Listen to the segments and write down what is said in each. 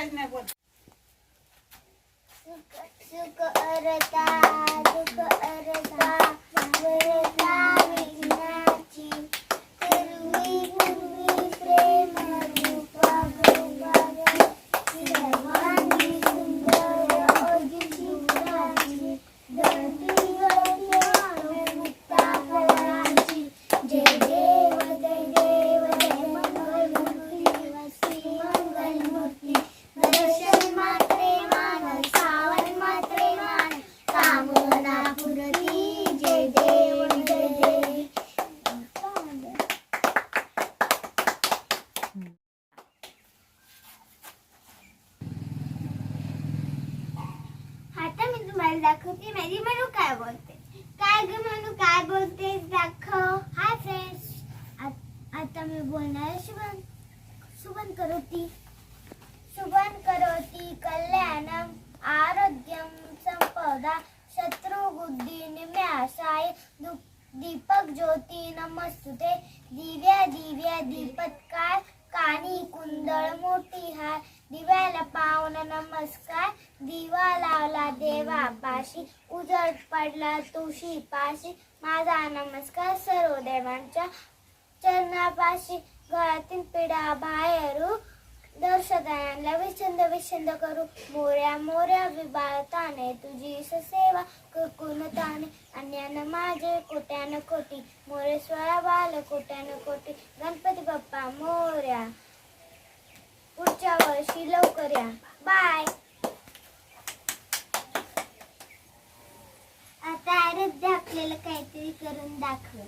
बोल घाबरायचं नाही बोल सुख आता मी तुम्हाला दाखवते माझी मनू काय बोलते? काय ग मनू काय बोलते दाखव. हाय फ्रेंड्स आता मी बोलणार शुभन. शुभन करोती. शुभन करोती कल्याणम आरोग्यम संपदा शत्रुबुद्धी निम्यासाय दु- दीपक ज्योती नमस्तुते दिव्या दिव्या दीपत्कार पाणी कुंदळ मोठी हाय दिव्याला पावन नमस्कार. दिवा लावला देवा पाशी उजळ पडला तुळशी पाशी माझा नमस्कार. सर्व देवांच्या चरणापाशी घरातील पिढा बाहेरू दर्शकांना विचंद विछंद करू मोऱ्या मोऱ्या विबाळताने तुझी सेवा कुकुन ताने अन्यान माझे कोट्यान कोटी मोरे स्वरा बाल कोट्यान कोटी गणपती बाप्पा मोऱ्या पुढच्या वर्षी लवकर या बाय आता आराध्य आपल्याला काहीतरी करून दाखव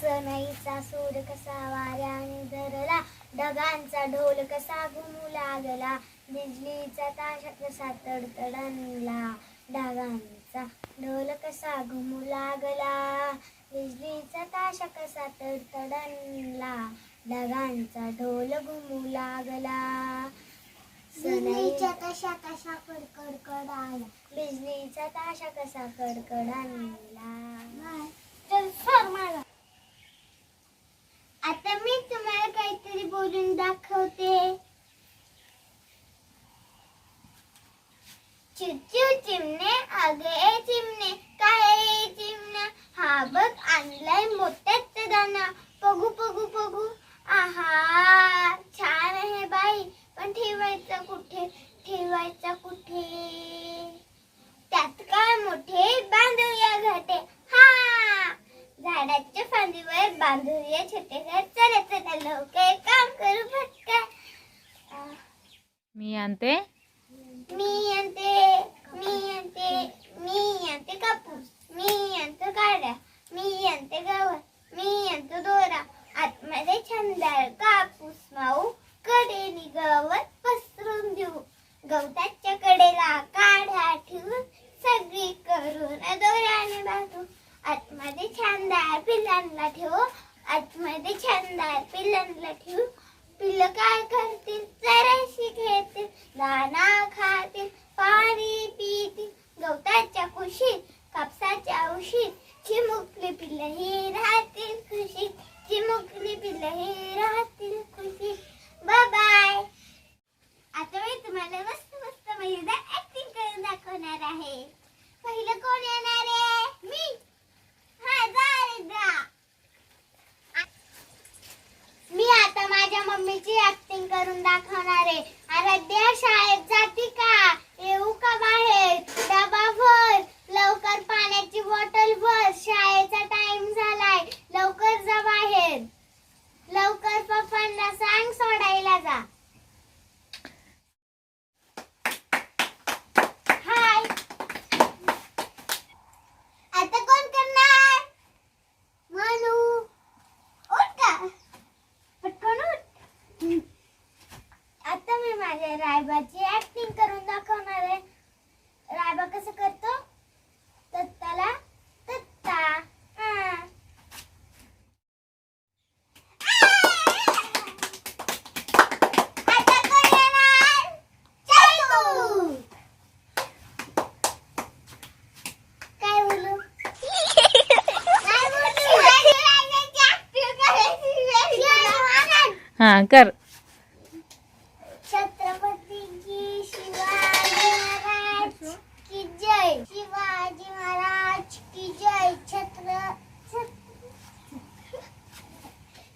सनईचा सूर कसा वाऱ्याने धरला ढगांचा ढोल कसा घुमू लागला बिजलीचा ताशा कसा तडतडला ढगांचा ढोल कसा घुमू लागला बिजलीचा ताशा कसा तडतडला ढगांचा ढोल घुमू लागला. बिजलीचा ताशा कसा कडकडकडाला बिजलीचा ताशा कसा कडकडाला चल सर मला आता मी तुम्हाला काहीतरी बोलून दाखवते चिचू चिमणे अगे चिमणे काय चिमण्या हा बघ आणलाय मोठ्याच दाना बघू बघू बघू आहा छान आहे बाई पण ठेवायचं कुठे ठेवायचं कुठे त्यात काय मोठे बांधूया घाटे हा झाडाच्या फांदीवर बांधूया छोटे मी आणते मी आणते मी आणते मी आणते कापूस मी आणतो काड्या मी आणते गवत मी आणतो दोरा आतमध्ये छंदार कापूस माऊ कडेने गवत पसरून देऊ गवताच्या कडेला काढ्या ठेवून सगळी करून दोऱ्याने बांधू आतमध्ये छानदार पिल्लांना ठेवू आतमध्ये छानदार पिल्लांना ठेवू पिल्लं काय करतील? जराशी खेळतील दाना खातील पाणी पितील. गवताच्या कुशीत कापसाच्या औशीत चिमुकली पिल्ल ही राहतील खुशीत. चिमुकली पिल्ल ही राहतील खुशीत. बाय आता मी तुम्हाला मस्त मस्त मजेदार ऍक्टिंग करून दाखवणार आहे. पहिलं कोण येणार आहे? मी हा दारिद्रा मी आता माझ्या मम्मीची ऍक्टिंग करून दाखवणार आहे. आराध्या शाळेत जाती का? माझ्या रायबाची ऍक्टिंग करून दाखवणार आहे. रायबा कसं करतो? तत्ताला तत्ता. हा. आता कोण येणार? चालू. काय बोलू काय बोलू रायबाची acting करायची वेळ. हा कर छत्रपती की शिवाजी महाराज की जय शिवाजी महाराज की जय छत्र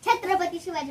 छत्रपती शिवाजी